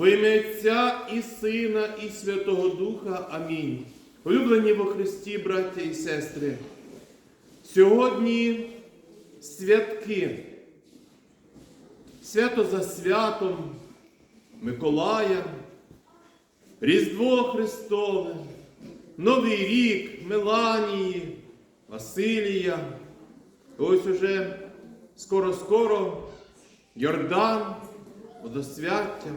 Во ім'я Отця і Сина, і Святого Духа. Амінь. Улюблені во Христі, браття і сестри. Сьогодні святки. Свято за святом Миколая, Різдво Христове, Новий рік Меланії, Василія. Ось уже скоро-скоро Йордан, водосвяття.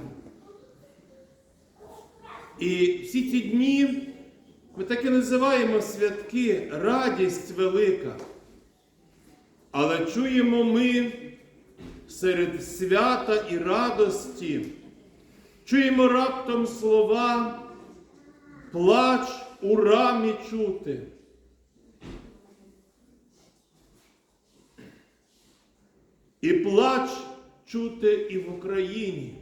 І всі ці дні ми так і називаємо святки радість велика. Але чуємо ми серед свята і радості, чуємо раптом слова, плач у рамі чути. І плач чути і в Україні,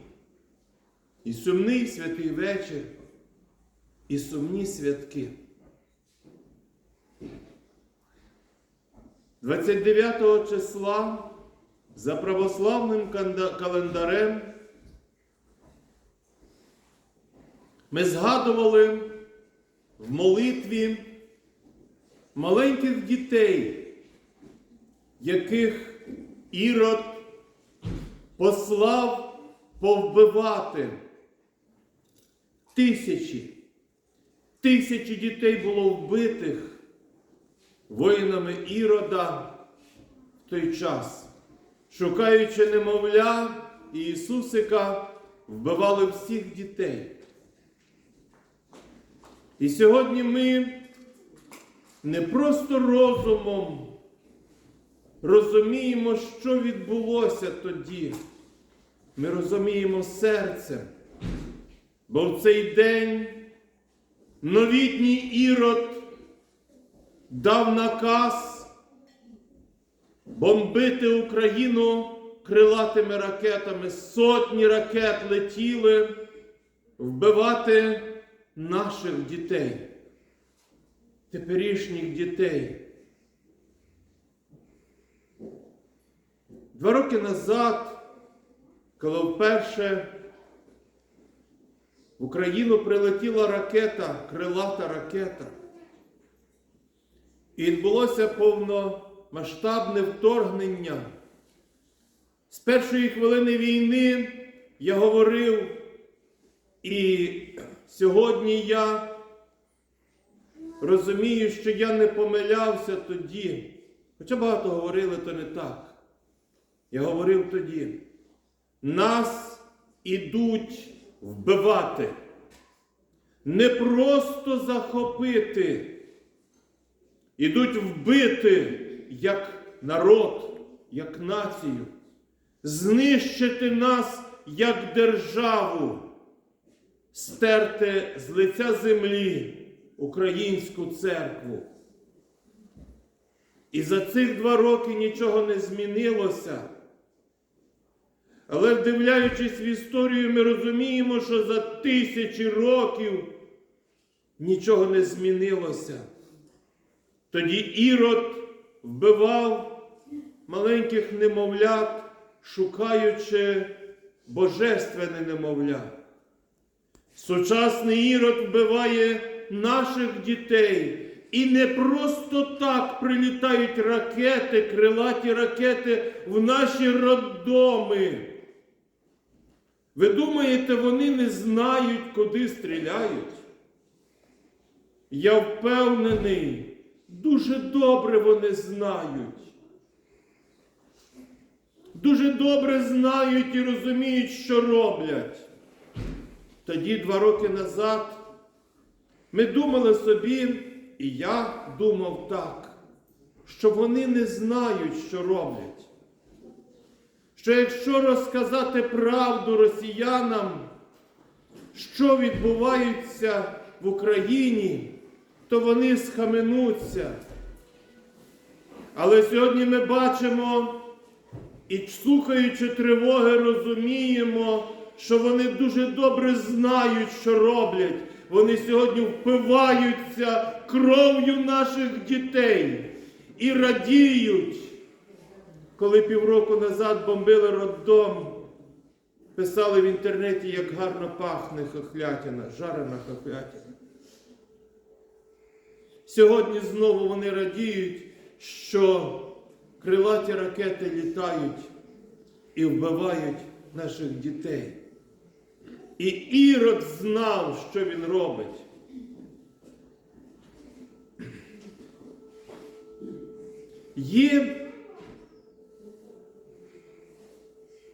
і сумний святий вечір, і сумні святки. 29 числа за православним календарем ми згадували в молитві маленьких дітей, яких Ірод послав повбивати тисячі, тисячі дітей було вбитих воїнами Ірода в той час. Шукаючи немовля і Ісусика, вбивали всіх дітей. І сьогодні ми не просто розумом розуміємо, що відбулося тоді. Ми розуміємо серцем. Бо в цей день новітній ірод дав наказ бомбити Україну крилатими ракетами. Сотні ракет летіли вбивати наших дітей, теперішніх дітей. Два роки назад, коли вперше в Україну прилетіла ракета, крилата ракета, і відбулося повномасштабне вторгнення. З першої хвилини війни я говорив, і сьогодні я розумію, що я не помилявся тоді. Хоча багато говорили, то не так. Я говорив тоді, нас ідуть вбивати, не просто захопити, ідуть вбити як народ, як націю, знищити нас як державу, стерти з лиця землі українську церкву. І за цих два роки нічого не змінилося. Але вдивляючись в історію, ми розуміємо, що за тисячі років нічого не змінилося. Тоді Ірод вбивав маленьких немовлят, шукаючи божественне немовля. Сучасний Ірод вбиває наших дітей. І не просто так прилітають ракети, крилаті ракети в наші роддоми. Ви думаєте, вони не знають, куди стріляють? Я впевнений, дуже добре вони знають. Дуже добре знають і розуміють, що роблять. Тоді, два роки назад, ми думали собі, і я думав так, що вони не знають, що роблять. Що якщо розказати правду росіянам, що відбувається в Україні, то вони схаменуться. Але сьогодні ми бачимо і слухаючи тривоги, розуміємо, що вони дуже добре знають, що роблять. Вони сьогодні впиваються кров'ю наших дітей і радіють, коли півроку назад бомбили роддом. Писали в інтернеті, як гарно пахне хохлятина, жарена хохлятина. Сьогодні знову вони радіють, що крилаті ракети літають і вбивають наших дітей. І Ірод знав, що він робить. Є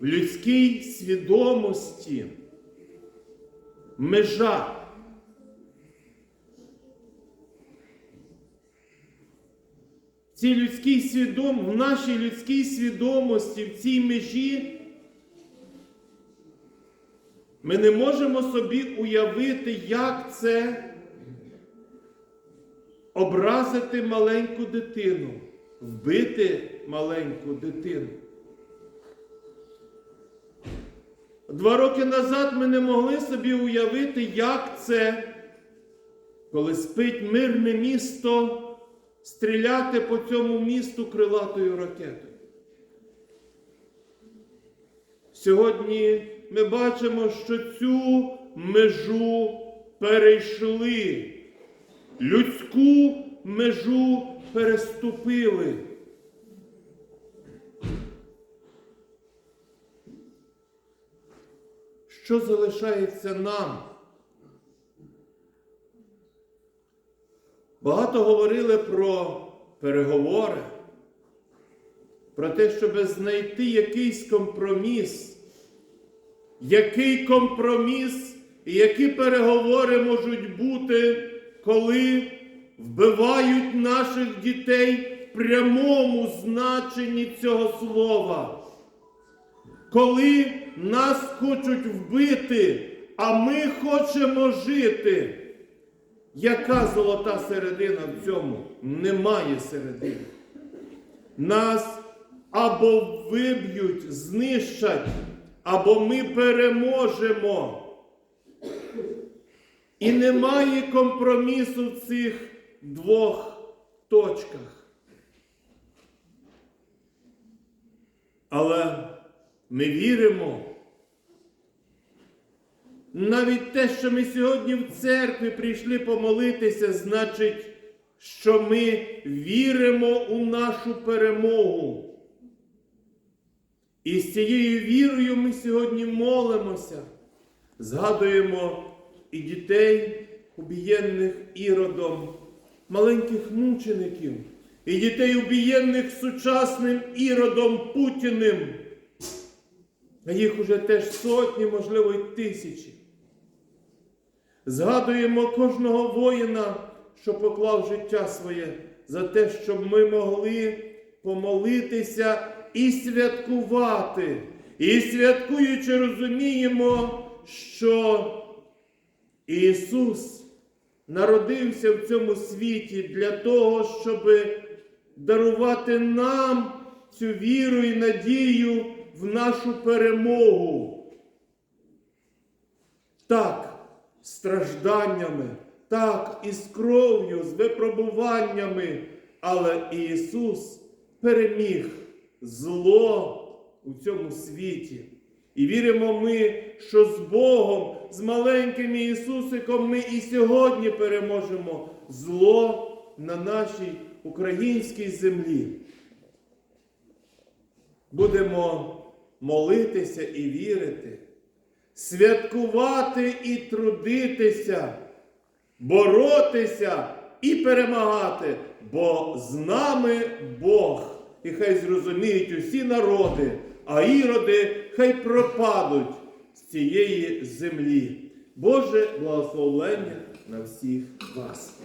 в людській свідомості межа. Цій людській свідом... в нашій людській свідомості, в цій межі ми не можемо собі уявити, як це образити маленьку дитину, вбити маленьку дитину. Два роки назад ми не могли собі уявити, як це, коли спить мирне місто, стріляти по цьому місту крилатою ракетою. Сьогодні ми бачимо, що цю межу перейшли, людську межу переступили. Що залишається нам? Багато говорили про переговори, про те, щоб знайти якийсь компроміс. Який компроміс і які переговори можуть бути, коли вбивають наших дітей в прямому значенні цього слова? Коли нас хочуть вбити, а ми хочемо жити. Яка золота середина в цьому? Немає середини. Нас або виб'ють, знищать, або ми переможемо. І немає компромісу в цих двох точках. Але ми віримо. Навіть те, що ми сьогодні в церкві прийшли помолитися, значить, що ми віримо у нашу перемогу. І з цією вірою ми сьогодні молимося, згадуємо і дітей, убієнних іродом, маленьких мучеників, і дітей, убієнних сучасним іродом Путіним. А їх уже теж сотні, можливо, й тисячі. Згадуємо кожного воїна, що поклав життя своє за те, щоб ми могли помолитися і святкувати. І святкуючи, розуміємо, що Ісус народився в цьому світі для того, щоб дарувати нам цю віру і надію в нашу перемогу. Так, стражданнями, так, і з кров'ю, з випробуваннями, але Ісус переміг зло у цьому світі. І віримо ми, що з Богом, з маленьким Ісусиком ми і сьогодні переможемо зло на нашій українській землі. Будемо молитися і вірити, святкувати і трудитися, боротися і перемагати, бо з нами Бог. І хай зрозуміють усі народи, а іроди хай пропадуть з цієї землі. Боже благословення на всіх вас.